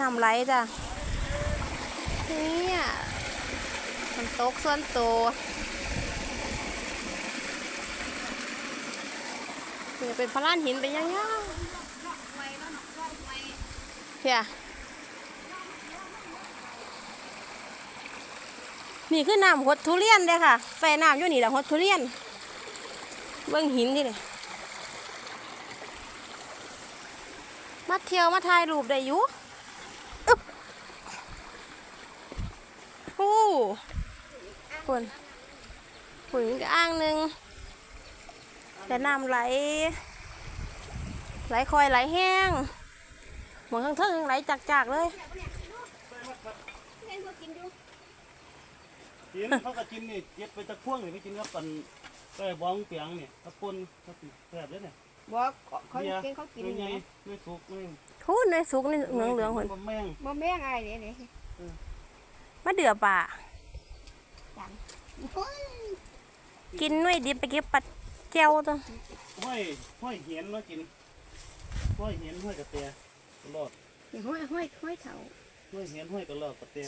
ทำไรจ้ะเนี่ยมันตกส่วนตัวเนี่ยเป็นพลานหินไปยังยังเพียนี่คือน้ำหดทุเรียนเลยค่ะไฟน้ำอยู่นี่แหละหดทุเรียน เบื้องหินนี่เลยมาเที่ยวมาถ่ายรูปได้อยู่อึ๊บโอ้ คนผุนก็อ้างหนึ่งแต่น้ำไหล ไหลคอยไหลแห้งเหมือนข้างเทิงไหลจากๆเลยกินเขาก็กินนี่เก็บไปตะพ่วงนี่ไปกินกับปันก็บ้องเปียงนี่ตะปนก็ติแซ่บเลยเนี่ยบอกเขาบียร์กินเขากินไม่อไงยู่ไม่สุกไม่พูดในสุกในเหลืองเหลืองๆคนบ่แม่งบ่แม่งอะไรเนี่ยนี่มาเดือป่าจัง กินหน่วยดิบไปเก็บปัดแก้วตัวห้อยห้อยเหียนมากินห้อยเหียนห้อยกระเตียตลอดอย่าห้อยห้อยห้อยเถาห้อยเหียนห้อยกระลอกกระเตีย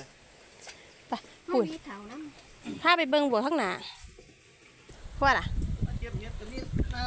ไปห้อปุ่ยนมีเถาน้ถ้าไปเบิ่งบัวข้างหน้าว่าล่ะมาเก็บเห็ดกันนี่นะ